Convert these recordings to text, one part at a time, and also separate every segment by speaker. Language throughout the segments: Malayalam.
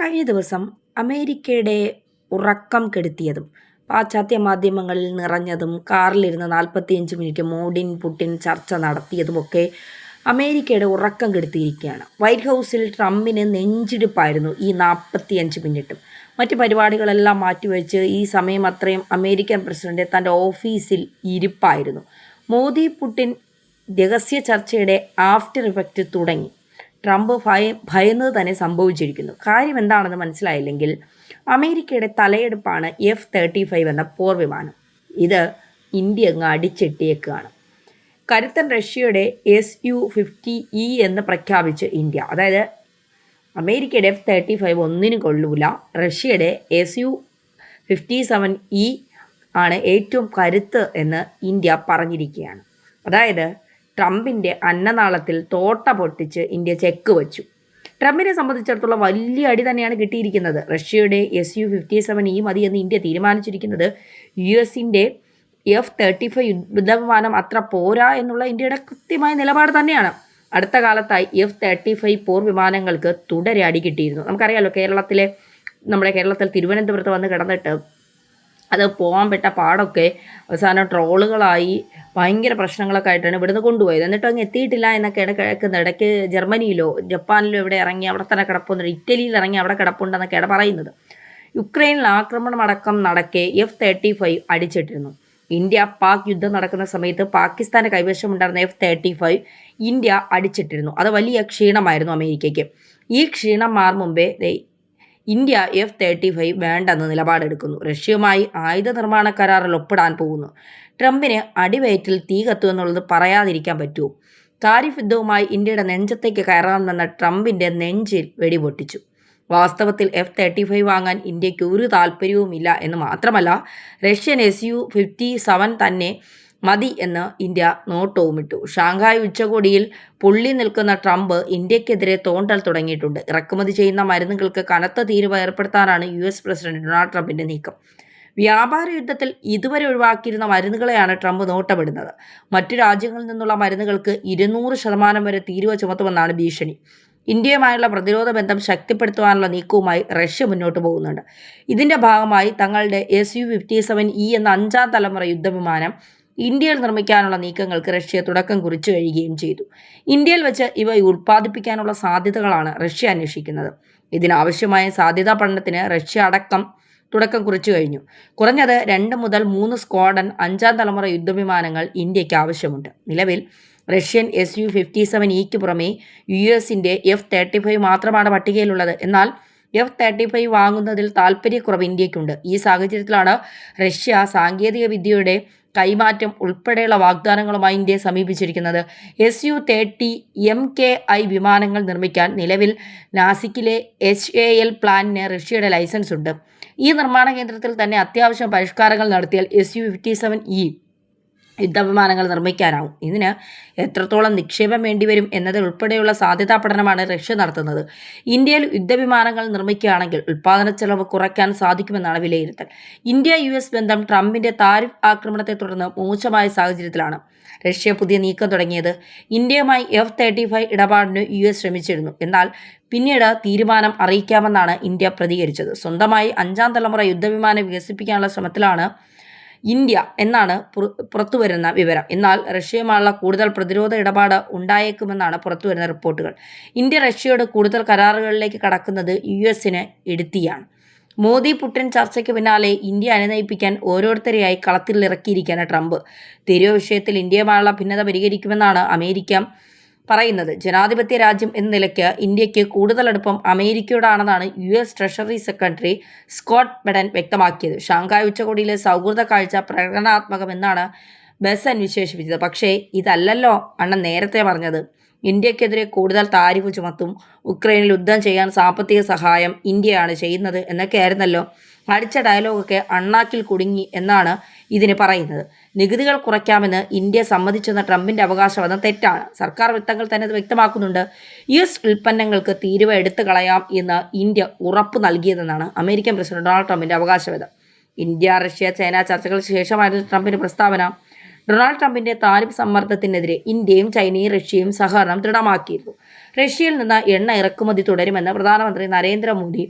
Speaker 1: കഴിഞ്ഞ ദിവസം അമേരിക്കയുടെ ഉറക്കം കെടുത്തിയതും പാശ്ചാത്യ മാധ്യമങ്ങളിൽ നിറഞ്ഞതും കാറിലിരുന്ന് നാൽപ്പത്തിയഞ്ച് മിനിറ്റ് മോഡിൻ പുട്ടിൻ ചർച്ച നടത്തിയതുമൊക്കെ അമേരിക്കയുടെ ഉറക്കം കെടുത്തിയിരിക്കുകയാണ്. വൈറ്റ് ഹൗസിൽ ട്രംപിന് നെഞ്ചിടിപ്പായിരുന്നു ഈ നാൽപ്പത്തിയഞ്ച് മിനിറ്റും. മറ്റ് പരിപാടികളെല്ലാം മാറ്റിവെച്ച് ഈ സമയം അത്രയും അമേരിക്കൻ പ്രസിഡന്റ് തന്റെ ഓഫീസിൽ ഇരിപ്പായിരുന്നു. മോദി പുട്ടിൻ രഹസ്യ ചർച്ചയുടെ ആഫ്റ്റർ ഇഫക്റ്റ് തുടങ്ങി. ട്രംപ് ഭയ ഭയന്നത് തന്നെ സംഭവിച്ചിരിക്കുന്നു. കാര്യം എന്താണെന്ന് മനസ്സിലായില്ലെങ്കിൽ അമേരിക്കയുടെ തലയെടുപ്പാണ് എഫ് തേർട്ടി ഫൈവ് എന്ന പോർ വിമാനം. ഇത് ഇന്ത്യ അങ്ങ് അടിച്ചെട്ടിയേക്കുകയാണ്. കരുത്തൻ റഷ്യയുടെ എസ് യു ഫിഫ്റ്റി ഇ എന്ന് പ്രഖ്യാപിച്ച് ഇന്ത്യ. അതായത് അമേരിക്കയുടെ എഫ് തേർട്ടി ഫൈവ് ഒന്നിനും കൊള്ളൂല. റഷ്യയുടെ S U fifty seven E ആണ് ഏറ്റവും കരുത്ത് എന്ന് ഇന്ത്യ പറഞ്ഞിരിക്കുകയാണ്. അതായത് ട്രംപിന്റെ അന്നനാളത്തിൽ തോട്ട പൊട്ടിച്ച് ഇന്ത്യ ചെക്ക് വച്ചു. ട്രംപിനെ സംബന്ധിച്ചിടത്തോളം വലിയ അടി തന്നെയാണ് കിട്ടിയിരിക്കുന്നത്. റഷ്യയുടെ എസ് യു ഫിഫ്റ്റി സെവൻ ഈ മതി എന്ന് ഇന്ത്യ തീരുമാനിച്ചിരിക്കുന്നത്. യു എസിന്റെ എഫ് തേർട്ടി ഫൈവ് യുദ്ധവിമാനം അത്ര പോരാ എന്നുള്ള ഇന്ത്യയുടെ കൃത്യമായ നിലപാട് തന്നെയാണ്. അടുത്ത കാലത്തായി എഫ് തേർട്ടി ഫൈവ് പോർ വിമാനങ്ങൾക്ക് തുടരെ അടി കിട്ടിയിരുന്നു. നമുക്കറിയാലോ കേരളത്തിലെ നമ്മുടെ കേരളത്തിൽ തിരുവനന്തപുരത്ത് വന്ന് കിടന്നിട്ട് അത് പോകാൻ പെട്ട പാടൊക്കെ അവസാനം ട്രോളുകളായി ഭയങ്കര പ്രശ്നങ്ങളൊക്കെ ആയിട്ടാണ് ഇവിടുന്ന് കൊണ്ടുപോയത്. എന്നിട്ട് അങ്ങ് എത്തിയിട്ടില്ല എന്നൊക്കെയാണ് കേൾക്കുന്നത് ഇടയ്ക്ക് ജർമ്മനിയിലോ ജപ്പാനിലോ ഇവിടെ ഇറങ്ങി അവിടെ തന്നെ കിടപ്പുണ്ട്. ഇറ്റലിയിൽ ഇറങ്ങി അവിടെ കിടപ്പുണ്ടെന്നൊക്കെയാണ് പറയുന്നത്. യുക്രൈനിൽ ആക്രമണം അടക്കം നടക്കെ എഫ് തേർട്ടി ഫൈവ് അടിച്ചിട്ടിരുന്നു. ഇന്ത്യ പാക് യുദ്ധം നടക്കുന്ന സമയത്ത് പാകിസ്ഥാന്റെ കൈവശമുണ്ടായിരുന്ന എഫ് തേർട്ടി ഫൈവ് ഇന്ത്യ അടിച്ചിട്ടിരുന്നു. അത് വലിയ ക്ഷീണമായിരുന്നു അമേരിക്കയ്ക്ക്. ഈ ക്ഷീണം മാറും മുമ്പേ ഇന്ത്യ എഫ് തേർട്ടി ഫൈവ് വേണ്ടെന്ന് നിലപാടെടുക്കുന്നു. റഷ്യയുമായി ആയുധ നിർമ്മാണ കരാറിൽ ഒപ്പിടാൻ പോകുന്നു. ട്രംപിന് അടിവയറ്റിൽ തീ കത്തുമെന്നുള്ളത് പറയാതിരിക്കാൻ പറ്റൂ താരിഫ് യുദ്ധവുമായി ഇന്ത്യയുടെ നെഞ്ചത്തേക്ക് കയറാമെന്ന ട്രംപിന്റെ നെഞ്ചിൽ വെടിപൊട്ടിച്ചു. വാസ്തവത്തിൽ എഫ് തേർട്ടി ഫൈവ് വാങ്ങാൻ ഇന്ത്യയ്ക്ക് ഒരു താല്പര്യവുമില്ല എന്ന് മാത്രമല്ല Russian S U fifty seven തന്നെ മതി എന്ന് ഇന്ത്യ നോട്ടവുമിട്ടു. ഷാങ്ഹായ് ഉച്ചകോടിയിൽ പുള്ളി നിൽക്കുന്ന ട്രംപ് ഇന്ത്യക്കെതിരെ തോണ്ടൽ തുടങ്ങിയിട്ടുണ്ട്. ഇറക്കുമതി ചെയ്യുന്ന മരുന്നുകൾക്ക് കനത്ത തീരുവ ഏർപ്പെടുത്താനാണ് യു എസ് പ്രസിഡന്റ് ഡൊണാൾഡ് ട്രംപിന്റെ നീക്കം. വ്യാപാര യുദ്ധത്തിൽ ഇതുവരെ ഒഴിവാക്കിയിരുന്ന മരുന്നുകളെയാണ് ട്രംപ് നോട്ടമിടുന്നത്. മറ്റു രാജ്യങ്ങളിൽ നിന്നുള്ള മരുന്നുകൾക്ക് ഇരുന്നൂറ് ശതമാനം വരെ തീരുവ ചുമത്തുമെന്നാണ് ഭീഷണി. ഇന്ത്യയുമായുള്ള പ്രതിരോധ ബന്ധം ശക്തിപ്പെടുത്തുവാനുള്ള നീക്കവുമായി റഷ്യ മുന്നോട്ട് പോകുന്നുണ്ട്. ഇതിന്റെ ഭാഗമായി തങ്ങളുടെ S U fifty seven E എന്ന അഞ്ചാം തലമുറ യുദ്ധവിമാനം ഇന്ത്യയിൽ നിർമ്മിക്കാനുള്ള നീക്കങ്ങൾക്ക് റഷ്യ തുടക്കം കുറിച്ചു കഴിയുകയും ചെയ്തു. ഇന്ത്യയിൽ വെച്ച് ഇവ ഉൽപ്പാദിപ്പിക്കാനുള്ള സാധ്യതകളാണ് റഷ്യ അന്വേഷിക്കുന്നത്. ഇതിനാവശ്യമായ സാധ്യതാ പഠനത്തിന് റഷ്യ അടക്കം തുടക്കം കുറിച്ചു കഴിഞ്ഞു. കുറഞ്ഞത് രണ്ട് മുതൽ മൂന്ന് സ്ക്വാഡൻ അഞ്ചാം തലമുറ യുദ്ധവിമാനങ്ങൾ ഇന്ത്യയ്ക്ക് ആവശ്യമുണ്ട്. നിലവിൽ Russian S U fifty seven ഇക്ക് പുറമെ യു എസിന്റെ എഫ് തേർട്ടി ഫൈവ് മാത്രമാണ് പട്ടികയിലുള്ളത്. എന്നാൽ എഫ് തേർട്ടി ഫൈവ് വാങ്ങുന്നതിൽ താൽപ്പര്യക്കുറവ് ഇന്ത്യക്കുണ്ട് ഈ സാഹചര്യത്തിലാണ് റഷ്യ സാങ്കേതിക വിദ്യയുടെ കൈമാറ്റം ഉൾപ്പെടെയുള്ള വാഗ്ദാനങ്ങളുമായി ഇന്ത്യയെ സമീപിച്ചിരിക്കുന്നത്. S U thirty M K I വിമാനങ്ങൾ നിർമ്മിക്കാൻ നിലവിൽ നാസിക്കിലെ എച്ച് എ എൽ പ്ലാനിന് റഷ്യയുടെ ലൈസൻസ് ഉണ്ട്. ഈ നിർമ്മാണ കേന്ദ്രത്തിൽ തന്നെ അത്യാവശ്യം പരിഷ്കാരങ്ങൾ നടത്തിയാൽ S U fifty seven E യുദ്ധവിമാനങ്ങൾ നിർമ്മിക്കാനാവും. ഇതിന് എത്രത്തോളം നിക്ഷേപം വേണ്ടിവരും എന്നത് ഉൾപ്പെടെയുള്ള സാധ്യതാ പഠനമാണ് റഷ്യ നടത്തുന്നത്. ഇന്ത്യയിൽ യുദ്ധവിമാനങ്ങൾ നിർമ്മിക്കുകയാണെങ്കിൽ ഉൽപ്പാദന ചെലവ് കുറയ്ക്കാൻ സാധിക്കുമെന്നാണ് വിലയിരുത്തൽ. ഇന്ത്യ യു എസ് ബന്ധം ട്രംപിന്റെ താരിഫ് ആക്രമണത്തെ തുടർന്ന് മോശമായ സാഹചര്യത്തിലാണ് റഷ്യ പുതിയ നീക്കം തുടങ്ങിയത്. ഇന്ത്യയുമായി എഫ് തേർട്ടി ഫൈവ് ഇടപാടിന് യു എസ് ശ്രമിച്ചിരുന്നു. എന്നാൽ പിന്നീട് തീരുമാനം അറിയിക്കാമെന്നാണ് ഇന്ത്യ പ്രതികരിച്ചത്. സ്വന്തമായി അഞ്ചാം തലമുറ യുദ്ധവിമാനം വികസിപ്പിക്കാനുള്ള ശ്രമത്തിലാണ് ഇന്ത്യ എന്നാണ് പുറത്തുവരുന്ന വിവരം. എന്നാൽ റഷ്യയുമായുള്ള കൂടുതൽ പ്രതിരോധ ഇടപാട് ഉണ്ടായേക്കുമെന്നാണ് പുറത്തുവരുന്ന റിപ്പോർട്ടുകൾ. ഇന്ത്യ റഷ്യയോട് കൂടുതൽ കരാറുകളിലേക്ക് കടക്കുന്നത് യു എസിന് എടുത്തിയാണ് മോദി പുട്ടിൻ ചർച്ചയ്ക്ക് പിന്നാലെ ഇന്ത്യ അനുനയിപ്പിക്കാൻ ഓരോരുത്തരെയായി കളത്തിൽ ഇറക്കിയിരിക്കുകയാണ് ട്രംപ്. തെരുവ് വിഷയത്തിൽ ഇന്ത്യയുമായുള്ള ഭിന്നത പരിഹരിക്കുമെന്നാണ് അമേരിക്ക പറയുന്നത്. ജനാധിപത്യ രാജ്യം എന്ന നിലയ്ക്ക് ഇന്ത്യയ്ക്ക് കൂടുതൽ അടുപ്പം അമേരിക്കയോടാണെന്നാണ് U S treasury secretary Scott Bessent വ്യക്തമാക്കിയത്. ഷാങ്കായ് ഉച്ചകോടിയിലെ സൗഹൃദ കാഴ്ച പ്രകടനാത്മകമെന്നാണ് ബെസൻ വിശേഷിപ്പിച്ചത്. പക്ഷേ ഇതല്ലല്ലോ അണ്ണൻ നേരത്തെ പറഞ്ഞത്. ഇന്ത്യക്കെതിരെ കൂടുതൽ താരിഫ് ചുമത്തും ഉക്രൈനിൽ യുദ്ധം ചെയ്യാൻ സാമ്പത്തിക സഹായം ഇന്ത്യയാണ് ചെയ്യുന്നത് എന്നൊക്കെയായിരുന്നല്ലോ അടിച്ച ഡയലോഗൊക്കെ അണ്ണാക്കിൽ കുടുങ്ങി എന്നാണ് ഇതിന് പറയുന്നത്. നികുതികൾ കുറയ്ക്കാമെന്ന് ഇന്ത്യ സമ്മതിച്ചെന്ന ട്രംപിന്റെ അവകാശവാദം തെറ്റാണ്. സർക്കാർ വൃത്തങ്ങൾ തന്നെ അത് വ്യക്തമാക്കുന്നുണ്ട്. യു എസ് ഉൽപ്പന്നങ്ങൾക്ക് തീരുവ എടുത്തു കളയാം എന്ന് ഇന്ത്യ ഉറപ്പ് നൽകിയതെന്നാണ് അമേരിക്കൻ പ്രസിഡന്റ് ഡൊണാൾഡ് ട്രംപിന്റെ അവകാശവാദം ഇന്ത്യ റഷ്യ ചൈന ചർച്ചകൾക്ക് ശേഷമായിരുന്നു ട്രംപിന്റെ പ്രസ്താവന. ഡൊണാൾഡ് ട്രംപിന്റെ താരിഫ് സമ്മർദ്ദത്തിനെതിരെ ഇന്ത്യയും ചൈനയും റഷ്യയും സഹകരണം ദൃഢമാക്കിയിരുന്നു. റഷ്യയിൽ നിന്ന് എണ്ണ ഇറക്കുമതി തുടരുമെന്ന് പ്രധാനമന്ത്രി നരേന്ദ്രമോദി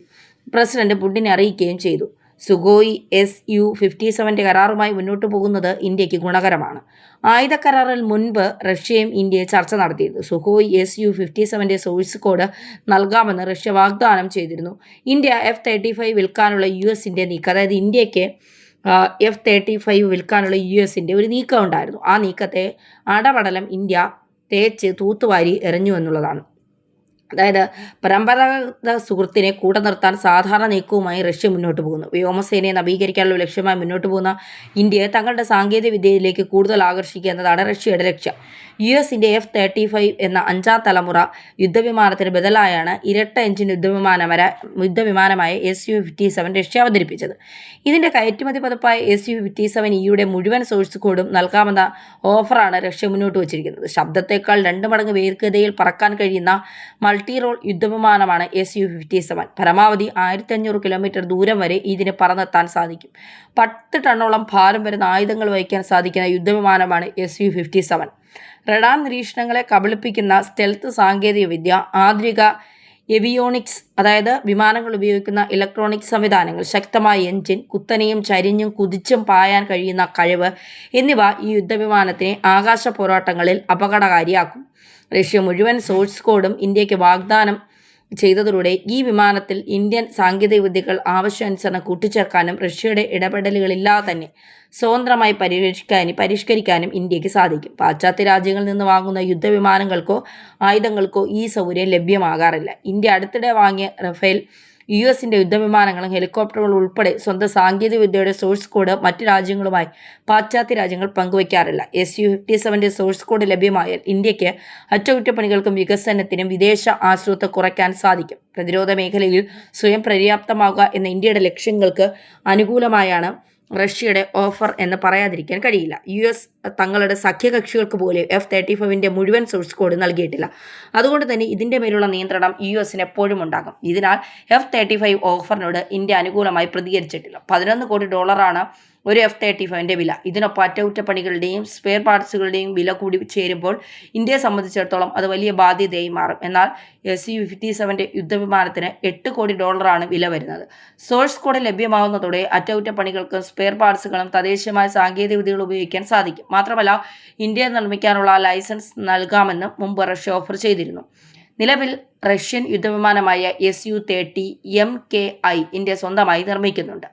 Speaker 1: പ്രസിഡന്റ് പുടിനെ അറിയിക്കുകയും ചെയ്തു. സുഗോയി എസ് യു ഫിഫ്റ്റി സെവന്റെ കരാറുമായി മുന്നോട്ട് പോകുന്നത് ഇന്ത്യയ്ക്ക് ഗുണകരമാണ്. ആയുധ കരാറിൽ മുൻപ് റഷ്യയും ഇന്ത്യയും ചർച്ച നടത്തിയിരുന്നു. സുഗോയി എസ് യു ഫിഫ്റ്റി സെവന്റെ സോഴ്സ് കോഡ് നൽകാമെന്ന് റഷ്യ വാഗ്ദാനം ചെയ്തിരുന്നു. ഇന്ത്യ എഫ് തേർട്ടി ഫൈവ് വിൽക്കാനുള്ള യു എസിന്റെ നീക്കം അതായത് ഇന്ത്യയ്ക്ക് എഫ് തേർട്ടി ഫൈവ് വിൽക്കാനുള്ള യു എസിന്റെ ഒരു നീക്കം ഉണ്ടായിരുന്നു. ആ നീക്കത്തെ അടപടലം ഇന്ത്യ തേച്ച് തൂത്തുവാരി എറിഞ്ഞു എന്നുള്ളതാണ്. അതായത് പരമ്പരാഗത സുഹൃത്തിനെ കൂടെ നിർത്താൻ സാധാരണ നീക്കവുമായി റഷ്യ മുന്നോട്ട് പോകുന്നു. വ്യോമസേനയെ നവീകരിക്കാനുള്ള ലക്ഷ്യമായി മുന്നോട്ട് പോകുന്ന ഇന്ത്യയെ തങ്ങളുടെ സാങ്കേതിക വിദ്യയിലേക്ക് കൂടുതൽ ആകർഷിക്കുക എന്നതാണ് റഷ്യയുടെ ലക്ഷ്യം. യു എസിന്റെ എഫ് തേർട്ടി ഫൈവ് എന്ന അഞ്ചാം തലമുറ യുദ്ധവിമാനത്തിന് ബദലായാണ് ഇരട്ട എഞ്ചിൻ യുദ്ധവിമാനമര യുദ്ധവിമാനമായ S U fifty seven Russia അവതരിപ്പിച്ചത്. ഇതിന്റെ കയറ്റുമതി പതിപ്പായ എസ് യു ഫിഫ്റ്റി സെവൻ ഇയുടെ മുഴുവൻ സോഴ്സ് കോഡും നൽകാമെന്ന ഓഫറാണ് റഷ്യ മുന്നോട്ട് വച്ചിരിക്കുന്നത്. ശബ്ദത്തേക്കാൾ രണ്ട് മടങ്ങ് വേഗതയിൽ പറക്കാൻ കഴിയുന്ന മൾട്ടി റോൾ യുദ്ധവിമാനമാണ് എസ് യു ഫിഫ്റ്റി സെവൻ പരമാവധി ആയിരത്തി അഞ്ഞൂറ് കിലോമീറ്റർ ദൂരം വരെ ഇതിന് പറന്നെത്താൻ സാധിക്കും. പത്ത് ടണ്ണോളം ഭാരം വരുന്ന ആയുധങ്ങൾ വഹിക്കാൻ സാധിക്കുന്ന യുദ്ധവിമാനമാണ് S U fifty seven radar നിരീക്ഷണങ്ങളെ കബളിപ്പിക്കുന്ന സ്റ്റെൽത്ത് സാങ്കേതികവിദ്യ ആധുനിക എവിയോണിക്സ് അതായത് വിമാനങ്ങൾ ഉപയോഗിക്കുന്ന ഇലക്ട്രോണിക് സംവിധാനങ്ങൾ ശക്തമായ എഞ്ചിൻ കുത്തനെയും ചരിഞ്ഞും കുതിച്ചും പായാൻ കഴിയുന്ന കഴിവ് എന്നിവ ഈ യുദ്ധവിമാനത്തിനെ ആകാശ പോരാട്ടങ്ങളിൽ അപകടകാരിയാക്കും. റഷ്യ മുഴുവൻ സോഴ്സ് കോഡും ഇന്ത്യയ്ക്ക് വാഗ്ദാനം ചെയ്തതിലൂടെ ഈ വിമാനത്തിൽ ഇന്ത്യൻ സാങ്കേതിക വിദ്യകൾ ആവശ്യാനുസരണം കൂട്ടിച്ചേർക്കാനും റഷ്യയുടെ ഇടപെടലുകളില്ലാതെ തന്നെ സ്വതന്ത്രമായി പരിരക്ഷിക്കാനും പരിഷ്കരിക്കാനും ഇന്ത്യയ്ക്ക് സാധിക്കും. പാശ്ചാത്യ രാജ്യങ്ങളിൽ നിന്ന് വാങ്ങുന്ന യുദ്ധവിമാനങ്ങൾക്കോ ആയുധങ്ങൾക്കോ ഈ സൗകര്യം ലഭ്യമാകാറില്ല. ഇന്ത്യ അടുത്തിടെ വാങ്ങിയ റഫേൽ യു എസിന്റെ യുദ്ധവിമാനങ്ങളും ഹെലികോപ്റ്ററുകളും ഉൾപ്പെടെ സ്വന്തം സാങ്കേതികവിദ്യയുടെ സോഴ്സ് കോഡ് മറ്റ് രാജ്യങ്ങളുമായി പാശ്ചാത്യ രാജ്യങ്ങൾ പങ്കുവയ്ക്കാറില്ല. എസ് യു ഫിഫ്റ്റി സെവന്റെ സോഴ്സ് കോഡ് ലഭ്യമായാൽ ഇന്ത്യയ്ക്ക് അറ്റകുറ്റപ്പണികൾക്കും വികസനത്തിനും വിദേശ ആശ്രിതത്വം കുറയ്ക്കാൻ സാധിക്കും. പ്രതിരോധ മേഖലയിൽ സ്വയം പര്യാപ്തമാകുക എന്ന ഇന്ത്യയുടെ ലക്ഷ്യങ്ങൾക്ക് അനുകൂലമായാണ് റഷ്യയുടെ ഓഫർ എന്ന് പറയാതിരിക്കാൻ കഴിയില്ല. യു എസ് തങ്ങളുടെ സഖ്യകക്ഷികൾക്ക് പോലും എഫ് തേർട്ടി ഫൈവിന്റെ മുഴുവൻ സോഴ്സ് കോഡ് നൽകിയിട്ടില്ല. അതുകൊണ്ട് തന്നെ ഇതിന്റെ മേലുള്ള നിയന്ത്രണം യു എസിന് എപ്പോഴും ഉണ്ടാകും. ഇതിനാൽ എഫ് തേർട്ടി ഫൈവ് ഓഫറിനോട് ഇന്ത്യ അനുകൂലമായി പ്രതികരിച്ചിട്ടില്ല. പതിനൊന്ന് കോടി ഡോളറാണ് ഒരു എഫ് തേർട്ടി ഫൈവിന്റെ വില. ഇതിനൊപ്പം അറ്റകുറ്റപ്പണികളുടെയും സ്പെയർ പാർട്സുകളുടെയും വില കൂടി ചേരുമ്പോൾ ഇന്ത്യയെ സംബന്ധിച്ചിടത്തോളം അത് വലിയ ബാധ്യതയായി മാറും. എന്നാൽ എസ് യു ഫിഫ്റ്റി സെവന്റെ യുദ്ധവിമാനത്തിന് എട്ട് കോടി ഡോളറാണ് വില വരുന്നത്. സോഴ്സ് കോഡ് ലഭ്യമാകുന്നതോടെ അറ്റകുറ്റപ്പണികൾക്കും സ്പെയർ പാർട്സുകളും തദ്ദേശീയമായ സാങ്കേതികവിദ്യകൾ ഉപയോഗിക്കാൻ സാധിക്കും. മാത്രമല്ല ഇന്ത്യ നിർമ്മിക്കാനുള്ള ലൈസൻസ് നൽകാമെന്ന് മുമ്പ് റഷ്യ ഓഫർ ചെയ്തിരുന്നു. നിലവിൽ Russian യുദ്ധവിമാനമായ S U thirty M K I India സ്വന്തമായി നിർമ്മിക്കുന്നുണ്ട്.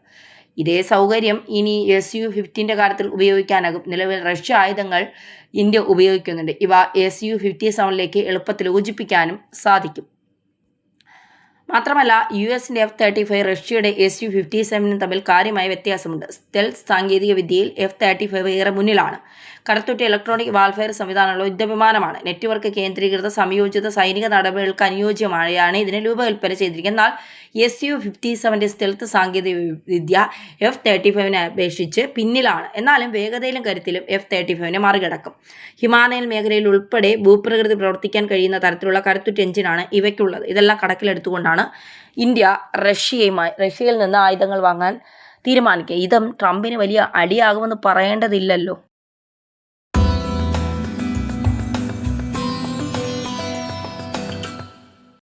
Speaker 1: ഇതേ സൗകര്യം ഇനി എസ് യു ഫിഫ്റ്റീന്റെ കാര്യത്തിൽ ഉപയോഗിക്കാനാകും. നിലവിൽ റഷ്യ ആയുധങ്ങൾ ഇന്ത്യ ഉപയോഗിക്കുന്നുണ്ട്. ഇവ എസ് യു ഫിഫ്റ്റി സെവനിലേക്ക് എളുപ്പത്തിൽ യോജിപ്പിക്കാനും സാധിക്കും. മാത്രമല്ല യു എസിന്റെ എഫ് തേർട്ടി ഫൈവ് റഷ്യയുടെ എസ് യു ഫിഫ്റ്റി സെവനും തമ്മിൽ കാര്യമായ വ്യത്യാസമുണ്ട്. സ്റ്റെൽത്ത് സാങ്കേതിക വിദ്യയിൽ എഫ് തേർട്ടി ഫൈവ് ഏറെ മുന്നിലാണ്. കടത്തുറ്റ ഇലക്ട്രോണിക് വാൾഫെയർ സംവിധാനമുള്ള യുദ്ധവിമാനമാണ്. നെറ്റ്വർക്ക് കേന്ദ്രീകൃത സംയോജിത സൈനിക നടപടികൾക്ക് അനുയോജ്യമായാണ് ഇതിനെ രൂപകൽപ്പന ചെയ്തിരിക്കുന്നത്. എന്നാൽ എസ് യു ഫിഫ്റ്റി സെവന്റെ സ്ഥലത്ത് സാങ്കേതിക വിദ്യ എഫ് തേർട്ടി ഫൈവിനെ അപേക്ഷിച്ച് പിന്നിലാണ്. എന്നാലും വേഗതയിലും കരുത്തിലും എഫ് തേർട്ടി ഫൈവിനെ മറികടക്കും. ഹിമാലയൻ മേഖലയിൽ ഉൾപ്പെടെ ഭൂപ്രകൃതി പ്രവർത്തിക്കാൻ കഴിയുന്ന തരത്തിലുള്ള കരുത്തുറ്റ എഞ്ചിനാണ് ഇവയ്ക്കുള്ളത്. ഇതെല്ലാം കണക്കിലെടുത്തുകൊണ്ടാണ് ഇന്ത്യ റഷ്യയുമായി റഷ്യയിൽ നിന്ന് ആയുധങ്ങൾ വാങ്ങാൻ തീരുമാനിക്കുക. ഇതും ട്രംപിന് വലിയ അടിയാകുമെന്ന് പറയേണ്ടതില്ലല്ലോ.